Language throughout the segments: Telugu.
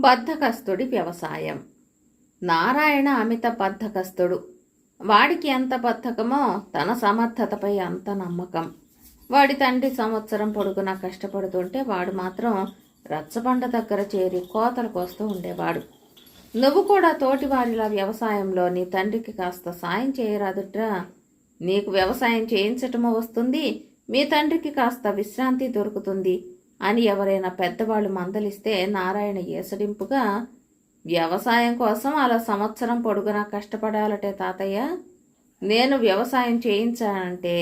బద్ధకస్తుడి వ్యవసాయం. నారాయణ అమిత బద్ధకస్తుడు. వాడికి ఎంత బద్ధకమో తన సమర్థతపై అంత నమ్మకం. వాడి తండ్రి సంవత్సరం పొడుగునా కష్టపడుతుంటే వాడు మాత్రం రచ్చబండ దగ్గర చేరి కోతలు కోస్తూ ఉండేవాడు. నువ్వు కూడా తోటివారిలా వ్యవసాయంలో నీ తండ్రికి కాస్త సాయం చేయరాదుట్రా. నీకు వ్యవసాయం చేయించటము వస్తుంది మీ తండ్రికి కాస్త విశ్రాంతి దొరుకుతుంది. అని ఎవరైనా పెద్దవాళ్ళు మందలిస్తే నారాయణ ఏసడింపుగా వ్యవసాయం కోసం అలా సంవత్సరం పొడుగునా కష్టపడాలటే తాతయ్య. నేను వ్యవసాయం చేయించానంటే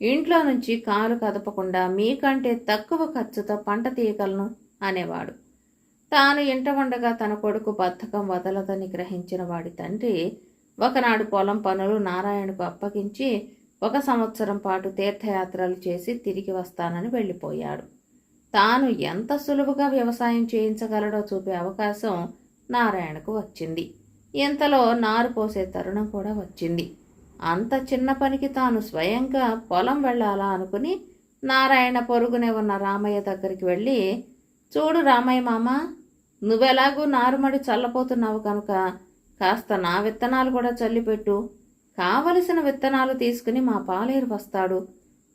ఇంట్లో నుంచి కాలు కదపకుండా మీకంటే తక్కువ ఖర్చుతో పంట తీయగలను అనేవాడు. తాను ఇంట ఉండగా తన కొడుకు బద్ధకం వదలదని గ్రహించిన వాడి తండ్రి ఒకనాడు పొలం పనులు నారాయణకు అప్పగించి ఒక సంవత్సరం పాటు తీర్థయాత్రలు చేసి తిరిగి వస్తానని వెళ్ళిపోయాడు. తాను ఎంత సులువుగా వ్యవసాయం చేయించగలడో చూపే అవకాశం నారాయణకు వచ్చింది. ఇంతలో నారు పోసే తరుణం కూడా వచ్చింది. అంత చిన్న పనికి తాను స్వయంగా పొలం వెళ్ళాలా అనుకుని నారాయణ పొరుగునే ఉన్న రామయ్య దగ్గరికి వెళ్ళి చూడు రామయ్య మామ నువ్వెలాగూ నారుమడి చల్లపోతున్నావు కనుక కాస్త నా విత్తనాలు కూడా చల్లిపెట్టు. కావలసిన విత్తనాలు తీసుకుని మా పాలేరు వస్తాడు.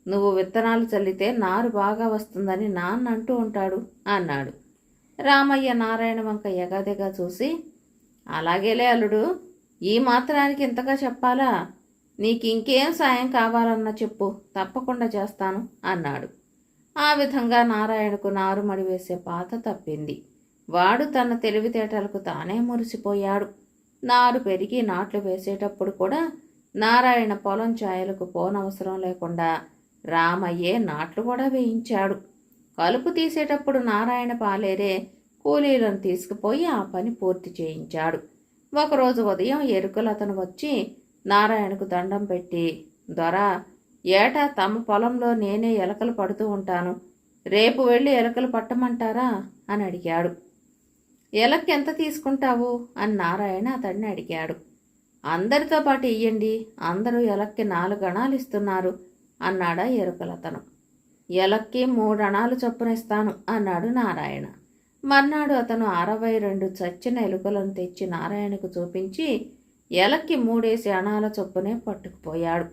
నువ్వు విత్తనాలు చల్లితే నారు బాగా వస్తుందని నాన్న అంటూ ఉంటాడు అన్నాడు. రామయ్య నారాయణ వంక ఎగాదిగా చూసి అలాగేలే అల్లుడు ఈ మాత్రానికి ఇంతగా చెప్పాలా? నీకు ఇంకేం సాయం కావాలన్నా చెప్పు తప్పకుండా చేస్తాను అన్నాడు. ఆ విధంగా నారాయణకు నారుమడి వేసే పాత తప్పింది. వాడు తన తెలివితేటలకు తానే మురిసిపోయాడు. నారు పెరిగి నాట్లు వేసేటప్పుడు కూడా నారాయణ పొలం ఛాయలకు పోనవసరం లేకుండా రామయ్యే నాట్లు కూడా వేయించాడు. కలుపు తీసేటప్పుడు నారాయణ పాలేరే కూలీలను తీసుకుపోయి ఆ పని పూర్తి చేయించాడు. ఒకరోజు ఉదయం ఎరుకలు అతను వచ్చి నారాయణకు దండం పెట్టి దొర ఏటా తమ పొలంలో నేనే ఎలకలు పడుతూ ఉంటాను. రేపు వెళ్ళి ఎలకలు పట్టమంటారా? అని అడిగాడు. ఎలక్కి ఎంత తీసుకుంటావు? అని నారాయణ అతడిని అడిగాడు. అందరితో పాటు ఇయ్యండి. అందరూ ఎలక్కి నాలుగు గణాలు ఇస్తున్నారు. అన్నాడా ఎరుకలతను. ఎలక్కి మూడణాలు చొప్పున ఇస్తాను అన్నాడు నారాయణ. మర్నాడు అతను అరవై రెండు చచ్చిన ఎలుకలను తెచ్చి నారాయణకు చూపించి ఎలక్కి మూడేసి అణాల చొప్పునే పట్టుకుపోయాడు.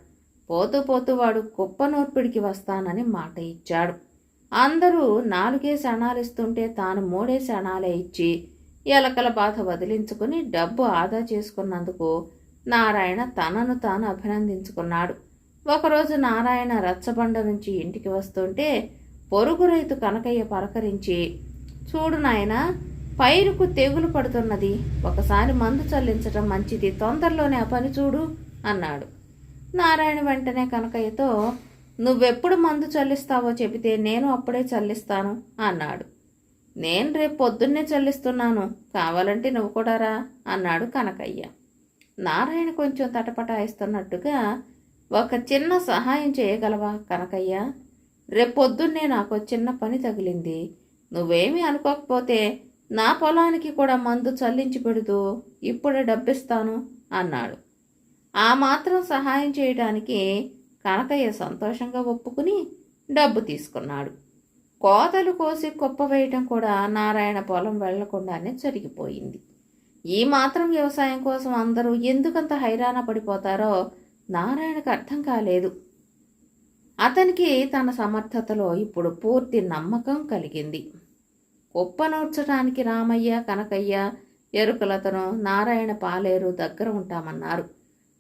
పోతూ పోతూ వాడు కుప్ప నూర్పిడికి వస్తానని మాట ఇచ్చాడు. అందరూ నాలుగేసి అణాలు ఇస్తుంటే తాను మూడేసి అణాలే ఇచ్చి ఎలకల బాధ వదిలించుకుని డబ్బు ఆదా చేసుకున్నందుకు నారాయణ తనను తాను అభినందించుకున్నాడు. ఒకరోజు నారాయణ రచ్చబండ నుంచి ఇంటికి వస్తుంటే పొరుగు రైతు కనకయ్య పలకరించి చూడు నాయన పైరుకు తెగులు పడుతున్నది. ఒకసారి మందు చల్లించటం మంచిది. తొందరలోనే ఆ పని చూడు అన్నాడు. నారాయణ వెంటనే కనకయ్యతో నువ్వెప్పుడు మందు చల్లిస్తావో చెబితే నేను అప్పుడే చల్లిస్తాను అన్నాడు. నేను రేపు పొద్దున్నే చల్లిస్తున్నాను. కావాలంటే నువ్వు కూడా రా అన్నాడు కనకయ్య. నారాయణ కొంచెం తటపటాయిస్తున్నట్టుగా ఒక చిన్న సహాయం చేయగలవా కనకయ్య? రేపు పొద్దున్నే నాకు చిన్న పని తగిలింది. నువ్వేమీ అనుకోకపోతే నా పొలానికి కూడా మందు చల్లించి పెడుతూ ఇప్పుడే డబ్బిస్తాను అన్నాడు. ఆ మాత్రం సహాయం చేయడానికి కనకయ్య సంతోషంగా ఒప్పుకుని డబ్బు తీసుకున్నాడు. కోతలు కోసి కుప్ప వేయటం కూడా నారాయణ పొలం వెళ్ళకుండానే జరిగిపోయింది. ఈ మాత్రం వ్యవసాయం కోసం అందరూ ఎందుకంత హైరాణ పడిపోతారో నారాయణకు అర్థం కాలేదు. అతనికి తన సమర్థతలో ఇప్పుడు పూర్తి నమ్మకం కలిగింది. కుప్పనూర్చడానికి రామయ్య కనకయ్య ఎరుకలతను నారాయణ పాలేరు దగ్గర ఉంటామన్నారు.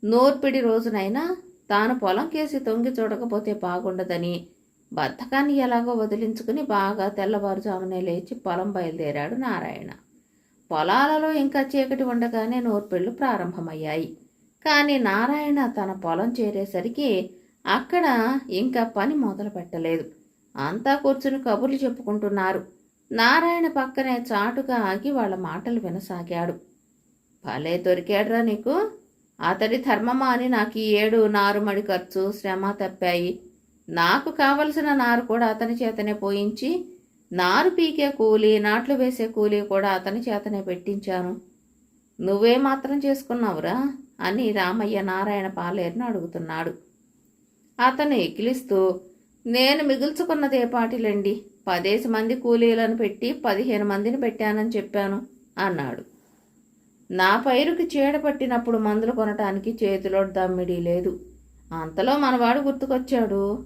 నూర్పిడి రోజునైనా తాను పొలం కేసి తొంగి చూడకపోతే బాగుండదని బద్ధకాన్ని ఎలాగో వదిలించుకుని బాగా తెల్లవారుజామునే లేచి పొలం బయలుదేరాడు నారాయణ. పొలాలలో ఇంకా చీకటి ఉండగానే నూర్పిళ్ళు ప్రారంభమయ్యాయి. కానీ నారాయణ తన పొలం చేరేసరికి అక్కడ ఇంకా పని మొదలు పెట్టలేదు. అంతా కూర్చుని కబుర్లు చెప్పుకుంటున్నారు. నారాయణ పక్కనే చాటుగా ఆగి వాళ్ళ మాటలు వినసాగాడు. భలే దొరికాడ్రా నీకు. అతడి ధర్మమా అని నాకు ఈ ఏడు నారుమడి ఖర్చు శ్రమ తప్పాయి. నాకు కావలసిన నారు కూడా అతని చేతనే పోయించి నారు పీకే కూలి నాట్లు వేసే కూలి కూడా అతని చేతనే పెట్టించాను. నువ్వే మాత్రం చేసుకున్నావురా? అని రామయ్య నారాయణ పాలేరును అడుగుతున్నాడు. అతను ఎగిలిస్తూ నేను మిగుల్చుకున్నదే పాటిలండి. పదేసి మంది కూలీలను పెట్టి పదిహేను మందిని పెట్టానని చెప్పాను అన్నాడు. నా పైరుకి చీడ పట్టినప్పుడు మందులు కొనటానికి చేతిలో దమ్మిడీ లేదు. అంతలో మనవాడు గుర్తుకొచ్చాడు.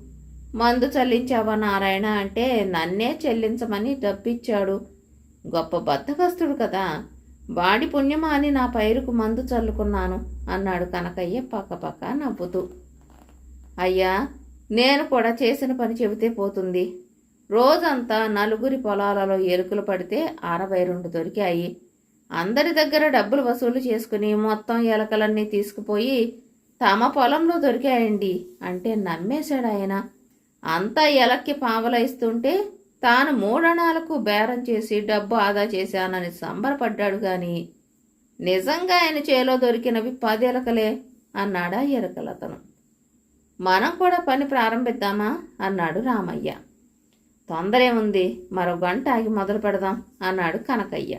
మందు చల్లించావా నారాయణ అంటే నన్నే చెల్లించమని డబ్బిచ్చాడు. గొప్ప బద్దకస్తుడు కదా. వాడి పుణ్యమా అని నా పైరుకు మందు చల్లుకున్నాను అన్నాడు కనకయ్య పక్కపక్క నవ్వుతూ. అయ్యా నేను కూడా చేసిన పని చెబితే పోతుంది. రోజంతా నలుగురి పొలాలలో ఎలుకలు పడితే అరవై రెండు దొరికాయి. అందరి దగ్గర డబ్బులు వసూలు చేసుకుని మొత్తం ఎలకలన్నీ తీసుకుపోయి తమ పొలంలో దొరికాయండి అంటే నమ్మేశాడు ఆయన అంతా ఎలక్కి పావల ఇస్తుంటే తాను మూడణాలకు బేరం చేసి డబ్బు ఆదా చేశానని సంబరపడ్డాడు గాని నిజంగా ఆయన చేలో దొరికినవి పదేలకలే అన్నాడా ఎరకలతను. మనం కూడా పని ప్రారంభిద్దామా? అన్నాడు రామయ్య. తొందరేముంది మరో గంట ఆగి మొదలు పెడదాం అన్నాడు కనకయ్య.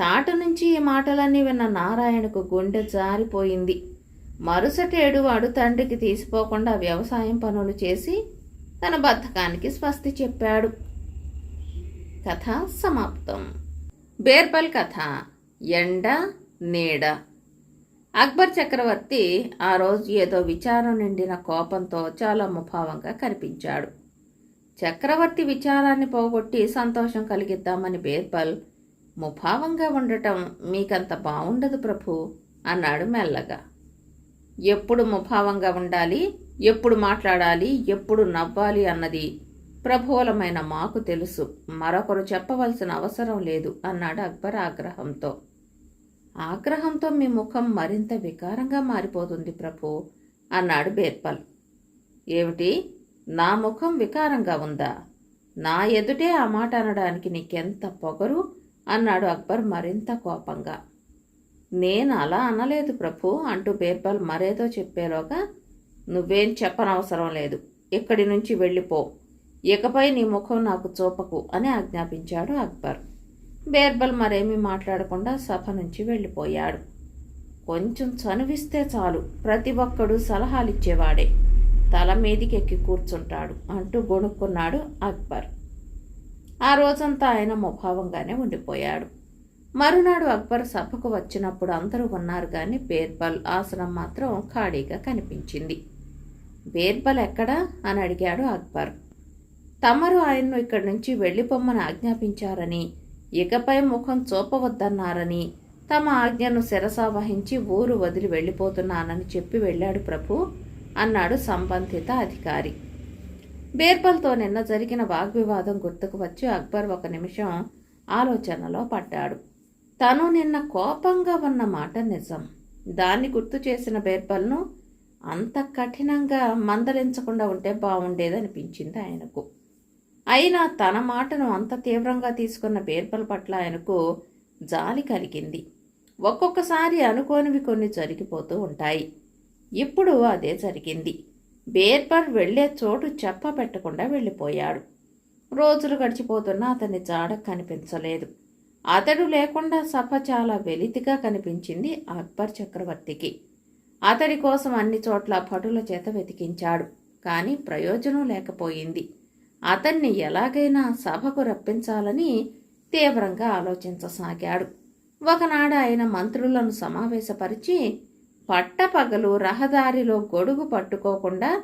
చాటు నుంచి ఈ మాటలన్నీ విన్న నారాయణకు గుండె జారిపోయింది. మరుసటేడు వాడు తండ్రికి తీసిపోకుండా వ్యవసాయం పనులు చేసి తన బద్ధకానికి స్వస్తి చెప్పాడు. కథ సమాప్తం. బేర్బల్ కథ ఎండ నీడ. అక్బర్ చక్రవర్తి ఆ రోజు ఏదో విచారం నిండిన కోపంతో చాలా ముభావంగా కనిపించాడు. చక్రవర్తి విచారాన్ని పోగొట్టి సంతోషం కలిగిద్దామని బీర్బల్ ముభావంగా ఉండటం మీకంత బాగుండదు ప్రభు అన్నాడు మెల్లగా. ఎప్పుడు ముభావంగా ఉండాలి ఎప్పుడు మాట్లాడాలి ఎప్పుడు నవ్వాలి అన్నది ప్రభువులమైన మాకు తెలుసు. మరొకరు చెప్పవలసిన అవసరం లేదు అన్నాడు అక్బర్ ఆగ్రహంతో. ఆగ్రహంతో మీ ముఖం మరింత వికారంగా మారిపోతుంది ప్రభు అన్నాడు బేర్పల్. ఏమిటి? నా ముఖం వికారంగా ఉందా? నా ఎదుటే ఆ మాట అనడానికి నీకెంత పొగరు? అన్నాడు అక్బర్ మరింత కోపంగా. నేను అలా అనలేదు ప్రభు అంటూ బేర్బల్ మరేదో చెప్పేలోగా నువ్వేం చెప్పనవసరం లేదు. ఇక్కడి నుంచి వెళ్ళిపో. ఇకపై నీ ముఖం నాకు చూపకు అని ఆజ్ఞాపించాడు అక్బర్. బీర్బల్ మరేమీ మాట్లాడకుండా సభ నుంచి వెళ్ళిపోయాడు. కొంచెం చనువిస్తే చాలు ప్రతి ఒక్కడు సలహాలిచ్చేవాడే. తల మీదికెక్కి కూర్చుంటాడు అంటూ గొణుక్కున్నాడు అక్బర్. ఆ రోజంతా ఆయన ముభావంగానే ఉండిపోయాడు. మరునాడు అక్బర్ సభకు వచ్చినప్పుడు అందరూ ఉన్నారు కానీ బీర్బల్ ఆసనం మాత్రం ఖాళీగా కనిపించింది. బీర్బల్ ఎక్కడా? అని అడిగాడు అక్బర్. తమరు ఆయన్ను ఇక్కడి నుంచి వెళ్ళిపోమ్మని ఆజ్ఞాపించారని ఇకపై ముఖం చూపవద్దన్నారని తమ ఆజ్ఞను శిరసా వహించి ఊరు వదిలి వెళ్ళిపోతున్నానని చెప్పి వెళ్ళాడు ప్రభు అన్నాడు సంబంధిత అధికారి. బీర్బల్తో నిన్న జరిగిన వాగ్వివాదం గుర్తుకు వచ్చి అక్బర్ ఒక నిమిషం ఆలోచనలో పడ్డాడు. తను నిన్న కోపంగా ఉన్న మాట నిజం. దాన్ని గుర్తు చేసిన బీర్బల్ను అంత కఠినంగా మందలించకుండా ఉంటే బాగుండేదనిపించింది ఆయనకు. అయినా తన మాటను అంత తీవ్రంగా తీసుకున్న బీర్బల్ పట్ల ఆయనకు జాలి కలిగింది. ఒక్కొక్కసారి అనుకోనివి కొన్ని జరిగిపోతూ ఉంటాయి. ఇప్పుడు అదే జరిగింది. బీర్బల్ వెళ్ళే చోటు చెప్ప పెట్టకుండా వెళ్ళిపోయాడు. రోజులు గడిచిపోతున్నా అతని జాడ కనిపించలేదు. అతడు లేకుండా సభ చాలా వెలితిగా కనిపించింది అక్బర్ చక్రవర్తికి. అతడి కోసం అన్ని చోట్ల భటుల చేత వెతికించాడు. కానీ ప్రయోజనం లేకపోయింది. అతన్ని ఎలాగైనా సభకు రప్పించాలని తీవ్రంగా ఆలోచించసాగాడు. ఒకనాడు ఆయన మంత్రులను సమావేశపరిచి పట్టపగలు రహదారిలో గొడుగు పట్టుకోకుండా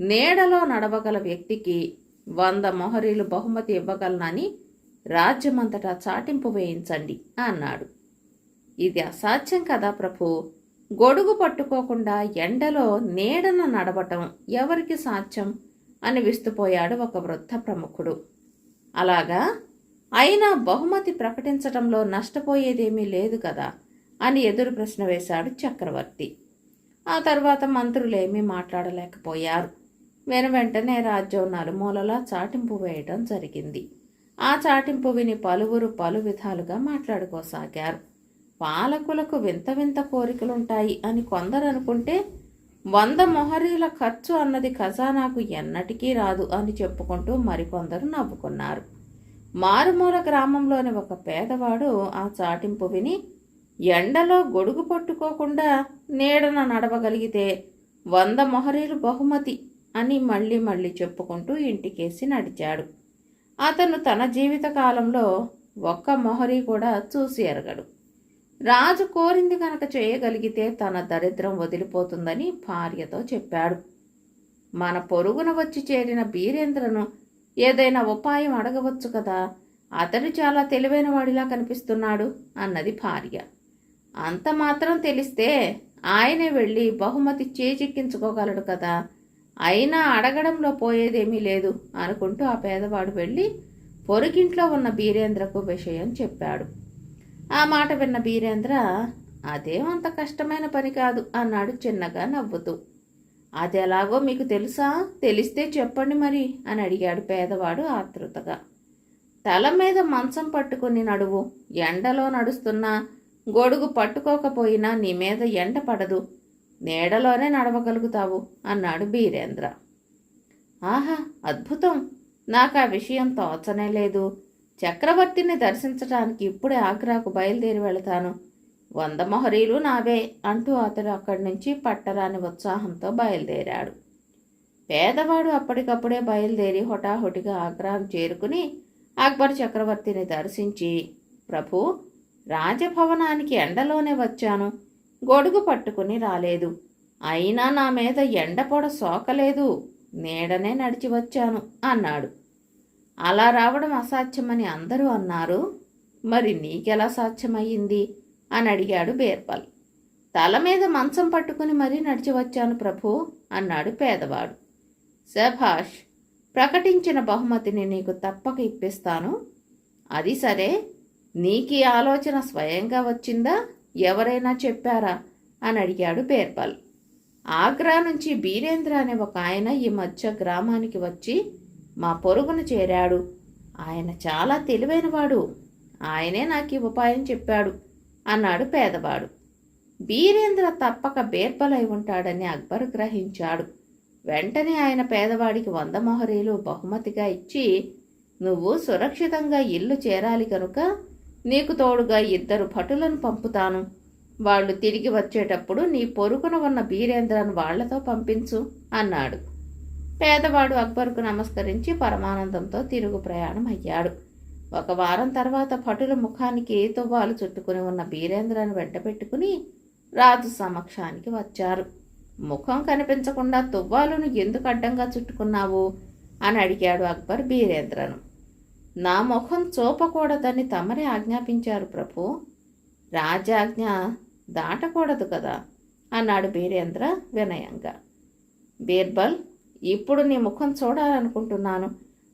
నీడలో నడవగల వ్యక్తికి వంద మొహరీలు బహుమతి ఇవ్వగలనని రాజ్యమంతటా చాటింపు వేయించండి అన్నాడు. ఇది అసాధ్యం కదా ప్రభు. గొడుగు పట్టుకోకుండా ఎండలో నీడన నడవటం ఎవరికి సాధ్యం? అని విస్తుపోయాడు ఒక వృద్ధ ప్రముఖుడు. అలాగా? అయినా బహుమతి ప్రకటించటంలో నష్టపోయేదేమీ లేదు కదా? అని ఎదురు ప్రశ్న వేశాడు చక్రవర్తి. ఆ తర్వాత మంత్రులేమీ మాట్లాడలేకపోయారు. వెను వెంటనే రాజ్యం నలుమూలలా చాటింపు వేయటం జరిగింది. ఆ చాటింపు విని పలువురు పలు విధాలుగా మాట్లాడుకోసాగారు. పాలకులకు వింత వింత కోరికలుంటాయి అని కొందరు అనుకుంటే వంద మొహరీల ఖర్చు అన్నది ఖజానాకు ఎన్నటికీ రాదు అని చెప్పుకుంటూ మరికొందరు నవ్వుకున్నారు. మారుమూల గ్రామంలోని ఒక పేదవాడు ఆ చాటింపు విని ఎండలో గొడుగు పట్టుకోకుండా నీడన నడవగలిగితే వంద మొహరీలు బహుమతి అని మళ్ళీ మళ్ళీ చెప్పుకుంటూ ఇంటికేసి నడిచాడు. అతను తన జీవితకాలంలో ఒక్క మొహరి కూడా చూసి ఎరగడు. రాజు కోరింది కనుక చేయగలిగితే తన దరిద్రం వదిలిపోతుందని భార్యతో చెప్పాడు. మన పొరుగున వచ్చి చేరిన బీరేంద్రను ఏదైనా ఉపాయం అడగవచ్చు కదా? అతడు చాలా తెలివైన వాడిలా కనిపిస్తున్నాడు అన్నది భార్య. అంత మాత్రం తెలిస్తే ఆయనే వెళ్ళి బహుమతి చేజిక్కించుకోగలడు కదా? అయినా అడగడంలో పోయేదేమీ లేదు అనుకుంటూ ఆ పేదవాడు వెళ్ళి పొరుగింట్లో ఉన్న బీరేంద్రకు విషయం చెప్పాడు. ఆ మాట విన్న బీరేంద్ర అదేం అంత కష్టమైన పని కాదు అన్నాడు చిన్నగా నవ్వుతూ. అది ఎలాగో మీకు తెలుసా? తెలిస్తే చెప్పండి మరి అని అడిగాడు పేదవాడు ఆతృతగా తల మీద మంచం పట్టుకుని నడువు. ఎండలో నడుస్తున్నా గొడుగు పట్టుకోకపోయినా నీ మీద ఎండ పడదు. నీడలోనే నడవగలుగుతావు అన్నాడు బీరేంద్ర. ఆహా! అద్భుతం! నాకు ఆ విషయం తోచనే లేదు. చక్రవర్తిని దర్శించటానికి ఇప్పుడే ఆగ్రాకు బయలుదేరి వెళతాను. వంద మొహరీలు నావే అంటూ అతడు అక్కడి నుంచి పట్టరాని ఉత్సాహంతో బయలుదేరాడు. పేదవాడు అప్పటికప్పుడే బయలుదేరి హొటాహొటిగా ఆగ్రాకు చేరుకుని అక్బర్ చక్రవర్తిని దర్శించి ప్రభు రాజభవనానికి ఎండలోనే వచ్చాను. గొడుగు పట్టుకుని రాలేదు. అయినా నా మీద ఎండ పొడ సోకలేదు. నీడనే నడిచి వచ్చాను అన్నాడు. అలా రావడం అసాధ్యమని అందరూ అన్నారు. మరి నీకెలా సాధ్యమయ్యింది? అని అడిగాడు బీర్బల్ తల మీద మంచం పట్టుకుని మరీ నడిచి వచ్చాను ప్రభు అన్నాడు పేదవాడు. శభాష్ ప్రకటించిన బహుమతిని నీకు తప్పక ఇప్పిస్తాను. అది సరే నీకీ ఆలోచన స్వయంగా వచ్చిందా? ఎవరైనా చెప్పారా? అని అడిగాడు బీర్బల్ ఆగ్రా నుంచి బీరేంద్ర అనే ఒక ఆయన ఈ మధ్య గ్రామానికి వచ్చి మా పొరుగున చేరాడు. ఆయన చాలా తెలివైనవాడు. ఆయనే నాకు ఈ ఉపాయం చెప్పాడు అన్నాడు పేదవాడు. బీరేంద్ర తప్పక బీర్బలై ఉంటాడని అక్బర్ గ్రహించాడు. వెంటనే ఆయన పేదవాడికి వంద మొహరీలు బహుమతిగా ఇచ్చి నువ్వు సురక్షితంగా ఇల్లు చేరాలి కనుక నీకు తోడుగా ఇద్దరు భటులను పంపుతాను. వాళ్ళు తిరిగి వచ్చేటప్పుడు నీ పొరుగున ఉన్న బీరేంద్రను వాళ్ళతో పంపించు అన్నాడు. పేదవాడు అక్బర్కు నమస్కరించి పరమానందంతో తిరుగు ప్రయాణం అయ్యాడు ఒక వారం తర్వాత భటుల ముఖానికి తువ్వాలు చుట్టుకుని ఉన్న బీరేంద్రను వెంటబెట్టుకుని రాజు సమక్షానికి వచ్చారు. ముఖం కనిపించకుండా తువ్వాలును ఎందుకు అడ్డంగా చుట్టుకున్నావు? అని అడిగాడు అక్బర్ బీరేంద్రను. నా ముఖం చూపకూడదని తమరే ఆజ్ఞాపించారు ప్రభు. రాజాజ్ఞ దాటకూడదు కదా? అన్నాడు బీరేంద్ర వినయంగా. బీర్బల్ ఇప్పుడు నీ ముఖం చూడాలనుకుంటున్నాను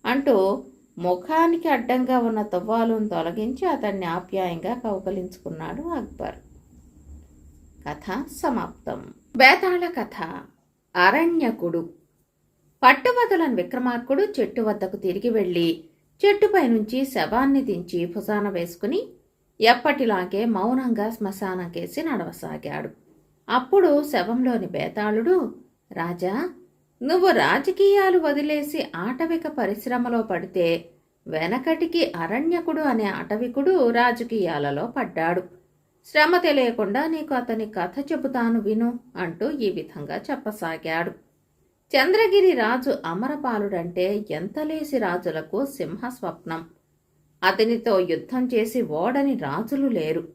అంటూ ముఖానికి అడ్డంగా ఉన్న తువ్వాలును తొలగించి అతన్ని ఆప్యాయంగా కౌకలించుకున్నాడు అక్బర్. కథ సమాప్తం. బేతాళ కథ. అరణ్యకుడు. పట్టువదలని విక్రమార్కుడు చెట్టు వద్దకు తిరిగి వెళ్ళి చెట్టుపై నుంచి శవాన్ని దించి భుజాన వేసుకుని ఎప్పటిలాగే మౌనంగా శ్మశానంకేసి నడవసాగాడు. అప్పుడు శవంలోని బేతాళుడు రాజా నువ్వు రాజకీయాలు వదిలేసి ఆటవిక పరిశ్రమలో పడితే వెనకటికి అరణ్యకుడు అనే ఆటవికుడు రాజకీయాలలో పడ్డాడు. శ్రమ తెలియకుండా నీకు అతని కథ చెబుతాను విను అంటూ ఈ విధంగా చెప్పసాగాడు. చంద్రగిరి రాజు అమరపాలుడంటే ఎంతలేసి రాజులకు సింహ స్వప్నం అతనితో యుద్ధం చేసి ఓడని రాజులు లేరు.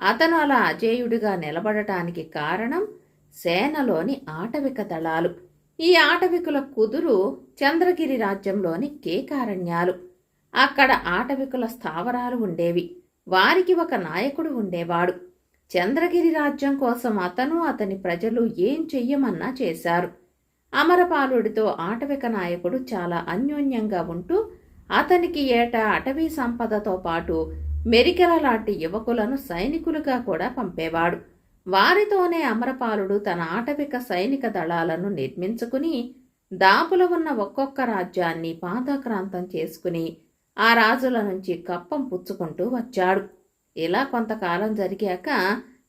అతను అలా అజేయుడిగా నిలబడటానికి కారణం సేనలోని ఆటవిక దళాలు. ఈ ఆటవికుల కుదురు చంద్రగిరి రాజ్యంలోని కేకారణ్యాలు. అక్కడ ఆటవికుల స్థావరాలు ఉండేవి. వారికి ఒక నాయకుడు ఉండేవాడు. చంద్రగిరి రాజ్యం కోసం అతను అతని ప్రజలు ఏం చెయ్యమన్నా చేశారు. అమరపాలుడితో ఆటవిక నాయకుడు చాలా అన్యోన్యంగా ఉంటూ అతనికి ఏటా అటవీ సంపదతో పాటు మెరికెల లాంటి యువకులను సైనికులుగా కూడా పంపేవాడు. వారితోనే అమరపాలుడు తన ఆటవిక సైనిక దళాలను నిర్మించుకుని దాపుల ఉన్న ఒక్కొక్క రాజ్యాన్ని పాదాక్రాంతం చేసుకుని ఆ రాజుల నుంచి కప్పం పుచ్చుకుంటూ వచ్చాడు. ఇలా కొంతకాలం జరిగాక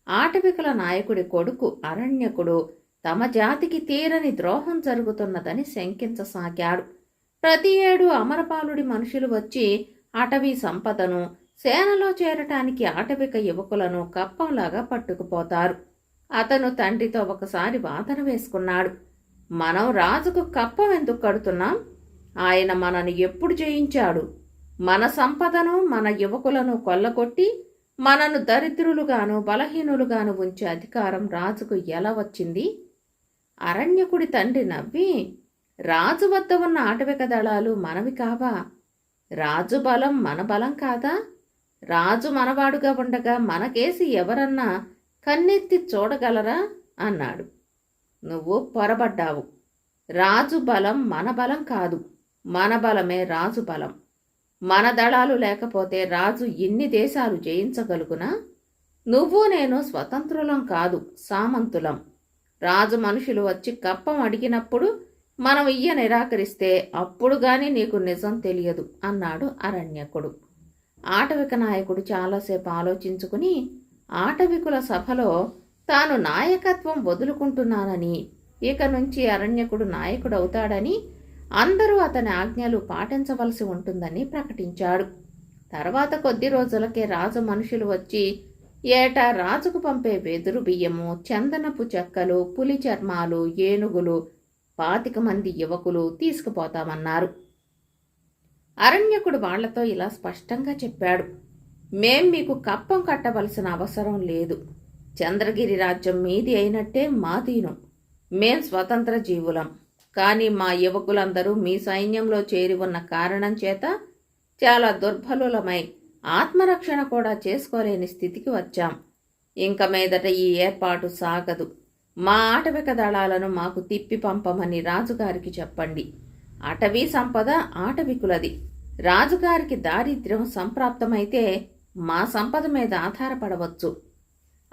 ఆటవికుల నాయకుడి కొడుకు అరణ్యకుడు తమ జాతికి తీరని ద్రోహం జరుగుతున్నదని శంకించసాగాడు. ప్రతి ఏడు అమరపాలుడి మనుషులు వచ్చి అటవీ సంపదను సేనలో చేరటానికి ఆటవిక యువకులను కప్పంలాగా పట్టుకుపోతారు. అతను తండ్రితో ఒకసారి వాదన వేసుకున్నాడు. మనం రాజుకు కప్పం ఎందుకు కడుతున్నాం? ఆయన మనని ఎప్పుడు జయించాడు? మన సంపదను మన యువకులను కొల్లగొట్టి మనను దరిద్రులుగాను బలహీనులుగాను ఉంచే అధికారం రాజుకు ఎలా వచ్చింది? అరణ్యకుడి తండ్రి నవ్వి రాజు వద్ద ఉన్న ఆటవిక దళాలు మనవి కావా? రాజు బలం మన బలం కాదా? రాజు మనవాడుగా ఉండగా మనకేసి ఎవరన్నా కన్నెత్తి చూడగలరా? అన్నాడు. నువ్వు పొరబడ్డావు. రాజు బలం మన బలం కాదు. మన బలమే రాజు బలం. మన దళాలు లేకపోతే రాజు ఎన్ని దేశాలు జయించగలుగునా? నువ్వు నేను స్వతంత్రులం కాదు సామంతులం. రాజు మనుషులు వచ్చి కప్పం అడిగినప్పుడు మనం ఇయ్య నిరాకరిస్తే అప్పుడు గాని నీకు నిజం తెలియదు అన్నాడు అరణ్యకుడు. ఆటవిక నాయకుడు చాలాసేపు ఆలోచించుకుని ఆటవికుల సభలో తాను నాయకత్వం వదులుకుంటున్నానని ఇక నుంచి అరణ్యకుడు నాయకుడవుతాడని అందరూ అతని ఆజ్ఞలు పాటించవలసి ఉంటుందని ప్రకటించాడు. తర్వాత కొద్ది రోజులకే రాజు మనుషులు వచ్చి ఏటా రాజుకు పంపే వెదురు బియ్యము చందనపు చెక్కలు పులి చర్మాలు ఏనుగులు పాతిక మంది యువకులు తీసుకుపోతామన్నారు. అరణ్యకుడు వాళ్ళతో ఇలా స్పష్టంగా చెప్పాడు. మేం మీకు కప్పం కట్టవలసిన అవసరం లేదు. చంద్రగిరి రాజ్యం మీది అయినట్టే మాదీను. మేం స్వతంత్ర జీవులం. కానీ మా యువకులందరూ మీ సైన్యంలో చేరి ఉన్న కారణం చేత చాలా దుర్బలులమై ఆత్మరక్షణ కూడా చేసుకోలేని స్థితికి వచ్చాం. ఇంక మీదట ఈ ఏర్పాటు సాగదు. మా ఆటవిక దళాలను మాకు తిప్పి పంపమని రాజుగారికి చెప్పండి. అటవీ సంపద ఆటవికులది రాజుగారికి దారిద్ర్యం సంప్రాప్తమైతే మా సంపద మీద ఆధారపడవచ్చు.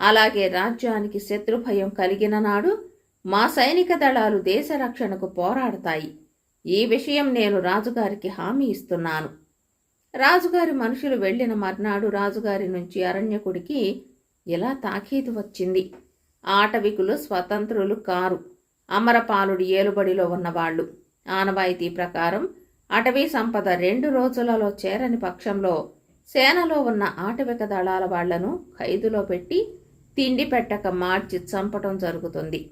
అలాగే రాజ్యానికి శత్రుభయం కలిగిన నాడు మా సైనిక దళాలు దేశ రక్షణకు పోరాడతాయి. ఈ విషయం నేను రాజుగారికి హామీ ఇస్తున్నాను. రాజుగారి మనుషులు వెళ్ళిన మర్నాడు రాజుగారి నుంచి అరణ్యకుడికి ఇలా తాకీదు వచ్చింది. ఆటవికులు స్వతంత్రులు కారు. అమరపాలుడి ఏలుబడిలో ఉన్నవాళ్ళు ఆనవాయితీ ప్రకారం అటవీ సంపద రెండు రోజులలో చేరని పక్షంలో సేనలో ఉన్న ఆటవిక దళాల వాళ్ళను ఖైదులో పెట్టి తిండి పెట్టక మార్చి చంపటం జరుగుతుంది.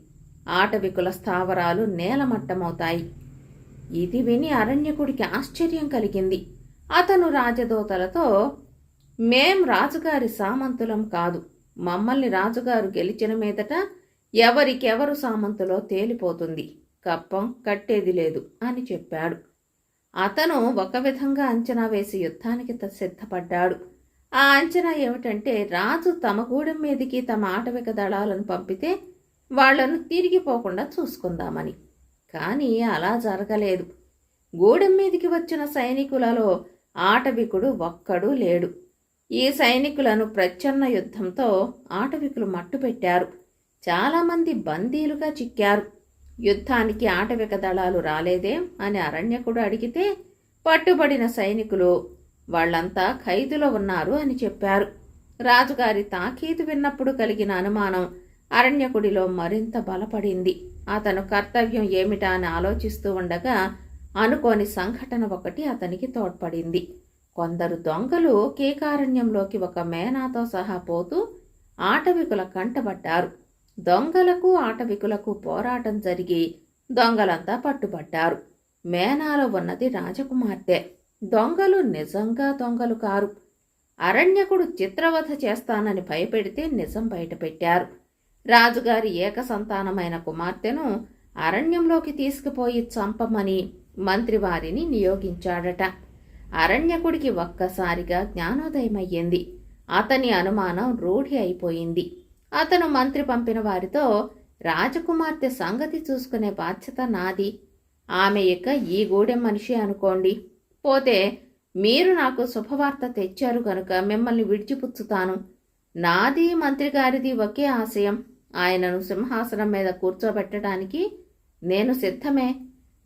ఆటవికుల స్థావరాలు నేలమట్టమవుతాయి. ఇది విని అరణ్యకుడికి ఆశ్చర్యం కలిగింది. అతను రాజదూతలతో మేం రాజుగారి సామంతులం కాదు. మమ్మల్ని రాజుగారు గెలిచిన మీదట ఎవరికెవరు సామంతులో తేలిపోతుంది. కప్పం కట్టేది లేదు అని చెప్పాడు. అతను ఒక విధంగా అంచనా వేసి యుద్ధానికి సిద్ధపడ్డాడు. ఆ అంచనా ఏమిటంటే రాజు తమ గూడెం మీదికి తమ ఆటవిక దళాలను పంపితే వాళ్ళను తిరిగిపోకుండా చూసుకుందామని. కానీ అలా జరగలేదు. గూడెం మీదికి వచ్చిన సైనికులలో ఆటవికుడు ఒక్కడూ లేడు. ఈ సైనికులను ప్రచ్ఛన్న యుద్ధంతో ఆటవికులు మట్టుపెట్టారు. చాలామంది బందీలుగా చిక్కారు. యుద్ధానికి ఆటవిక దళాలు రాలేదే అని అరణ్యకుడు అడిగితే పట్టుబడిన సైనికులు వాళ్ళంతా ఖైదులో ఉన్నారు అని చెప్పారు. రాజుగారి తాకీదు విన్నప్పుడు కలిగిన అనుమానం అరణ్యకుడిలో మరింత బలపడింది. అతను కర్తవ్యం ఏమిటా అని ఆలోచిస్తూ ఉండగా అనుకోని సంఘటన ఒకటి అతనికి తోడ్పడింది. కొందరు దొంగలు కేకారణ్యంలోకి ఒక మేనాతో సహా పోతూ ఆటవికుల కంటబడ్డారు. దొంగలకు ఆటవికులకు పోరాటం జరిగి దొంగలంతా పట్టుబడ్డారు మేనాలో ఉన్నది రాజకుమార్తె. దొంగలు నిజంగా దొంగలు కారు. అరణ్యకుడు చిత్రవధ చేస్తానని భయపెడితే నిజం బయటపెట్టారు. రాజుగారి ఏకసంతానమైన కుమార్తెను అరణ్యంలోకి తీసుకుపోయి చంపమని మంత్రివారిని నియోగించాడట. అరణ్యకుడికి ఒక్కసారిగా జ్ఞానోదయమయ్యింది. అతని అనుమానం రూఢి అయిపోయింది. అతను మంత్రి పంపిన వారితో రాజకుమార్తె సంగతి చూసుకునే బాధ్యత నాది. ఆమె ఇక ఈ గూడెం మనిషి అనుకోండి. పోతే మీరు నాకు శుభవార్త తెచ్చారు గనుక మిమ్మల్ని విడిచిపుచ్చుతాను. నాది మంత్రి గారిది ఒకే ఆశయం. ఆయనను సింహాసనం మీద కూర్చోబెట్టడానికి నేను సిద్ధమే.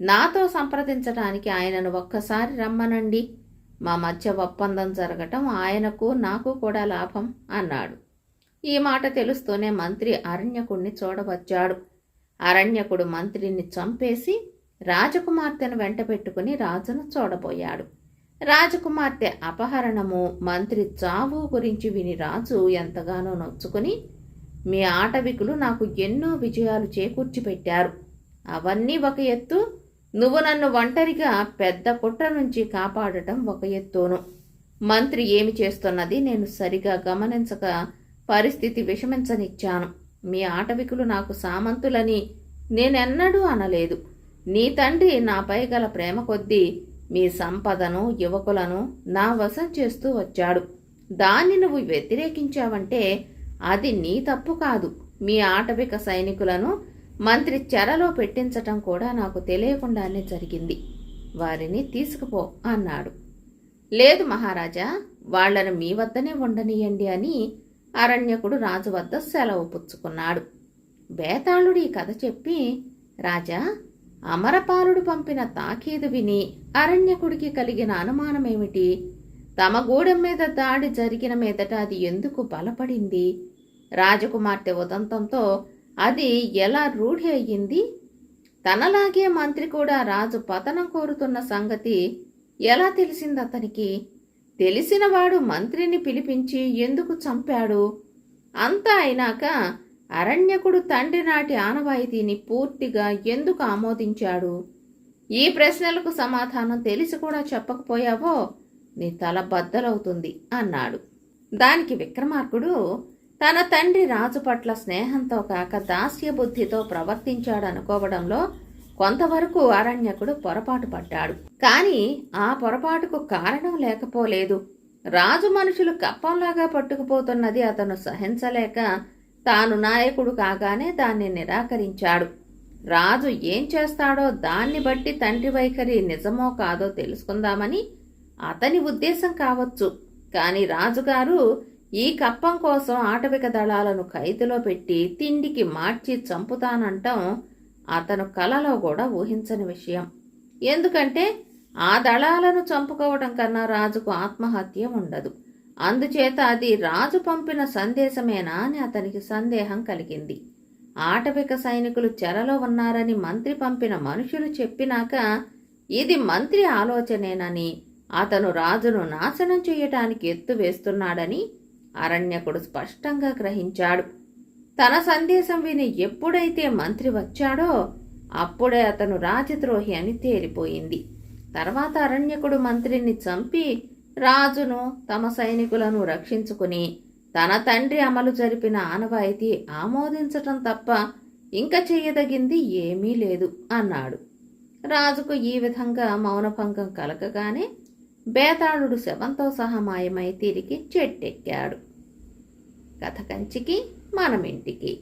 నాతో సంప్రదించడానికి ఆయనను ఒక్కసారి రమ్మనండి. మా మధ్య ఒప్పందం జరగటం ఆయనకు నాకు కూడా లాభం అన్నాడు. ఈ మాట తెలుస్తూనే మంత్రి అరణ్యకుడిని చూడవచ్చాడు అరణ్యకుడు మంత్రిని చంపేసి రాజకుమార్తెను వెంట పెట్టుకుని రాజును చూడబోయాడు. రాజకుమార్తె అపహరణము మంత్రి చావు గురించి విని రాజు ఎంతగానో నొచ్చుకుని మీ ఆటవికులు నాకు ఎన్నో విజయాలు చేకూర్చి పెట్టారు అవన్నీ ఒక ఎత్తు నువ్వు నన్ను ఒంటరిగా పెద్ద కుట్ర నుంచి కాపాడటం ఒక ఎత్తును. మంత్రి ఏమి చేస్తున్నది నేను సరిగా గమనించక పరిస్థితి విషమించనిచ్చాను. మీ ఆటవికులు నాకు సామంతులని నేనెన్నడూ అనలేదు. నీ తండ్రి నాపై గల ప్రేమ కొద్దీ మీ సంపదను యువకులను నా వశం చేస్తూ వచ్చాడు. దాన్ని నువ్వు వ్యతిరేకించావంటే అది నీ తప్పు కాదు. మీ ఆటవిక సైనికులను మంత్రి చెరలో పెట్టించటం కూడా నాకు తెలియకుండానే జరిగింది. వారిని తీసుకుపో అన్నాడు. లేదు మహారాజా వాళ్ళను మీ వద్దనే ఉండనీయండి అని అరణ్యకుడు రాజు వద్ద సెలవు పుచ్చుకున్నాడు. బేతాళుడి కథ చెప్పి రాజా అమరపాలుడు పంపిన తాకీదు విని అరణ్యకుడికి కలిగిన అనుమానమేమిటి? తమ గూడెం మీద దాడి జరిగిన మీదట అది ఎందుకు బలపడింది? రాజకుమార్తె ఉదంతంతో అది ఎలా రూఢి అయ్యింది? తనలాగే మంత్రి కూడా రాజు పతనం కోరుతున్న సంగతి ఎలా తెలిసింది అతనికి తెలిసినవాడు మంత్రిని పిలిపించి ఎందుకు చంపాడు? అంతా అయినాక అరణ్యకుడు తండ్రి నాటి ఆనవాయితీని పూర్తిగా ఎందుకు ఆమోదించాడు? ఈ ప్రశ్నలకు సమాధానం తెలిసి కూడా చెప్పకపోయావో? నీ తల బద్దలవుతుంది అన్నాడు. దానికి విక్రమార్కుడు తన తండ్రి రాజు పట్ల స్నేహంతో కాక దాస్య బుద్ధితో ప్రవర్తించాడనుకోవడంలో కొంతవరకు అరణ్యకుడు పొరపాటు పడ్డాడు. కాని ఆ పొరపాటుకు కారణం లేకపోలేదు. రాజు మనుషులు కప్పంలాగా పట్టుకుపోతున్నది అతను సహించలేక తాను నాయకుడు కాగానే దాన్ని నిరాకరించాడు. రాజు ఏం చేస్తాడో దాన్ని బట్టి తండ్రి వైఖరి నిజమో కాదో తెలుసుకుందామని అతని ఉద్దేశం కావచ్చు. కాని రాజుగారు ఈ కప్పం కోసం ఆటవిక దళాలను ఖైదులో పెట్టి తిండికి మార్చి చంపుతానంటం అతను కలలో కూడా ఊహించని విషయం. ఎందుకంటే ఆ దళాలను చంపుకోవడం కన్నా రాజుకు ఆత్మహత్య ఉండదు. అందుచేత అది రాజు పంపిన సందేశమేనా అని అతనికి సందేహం కలిగింది. ఆటవిక సైనికులు చెరలో ఉన్నారని మంత్రి పంపిన మనుషులు చెప్పినాక ఇది మంత్రి ఆలోచనేనని అతను రాజును నాశనం చేయటానికి ఎత్తు వేస్తున్నాడని అరణ్యకుడు స్పష్టంగా గ్రహించాడు. తన సందేశం విని ఎప్పుడైతే మంత్రి వచ్చాడో అప్పుడే అతను రాజద్రోహి అని తేలిపోయింది. తర్వాత అరణ్యకుడు మంత్రిని చంపి రాజును తమ సైనికులను రక్షించుకుని తన తండ్రి అమలు జరిపిన ఆనవాయితీ ఆమోదించటం తప్ప ఇంక చెయ్యదగింది ఏమీ లేదు అన్నాడు. రాజుకు ఈ విధంగా మౌనభంగం కలగగానే బేతాళుడు శవంతో సహా మాయమై తిరిగి చెట్టెక్కాడు. కథ కంచికి మనమింటికి.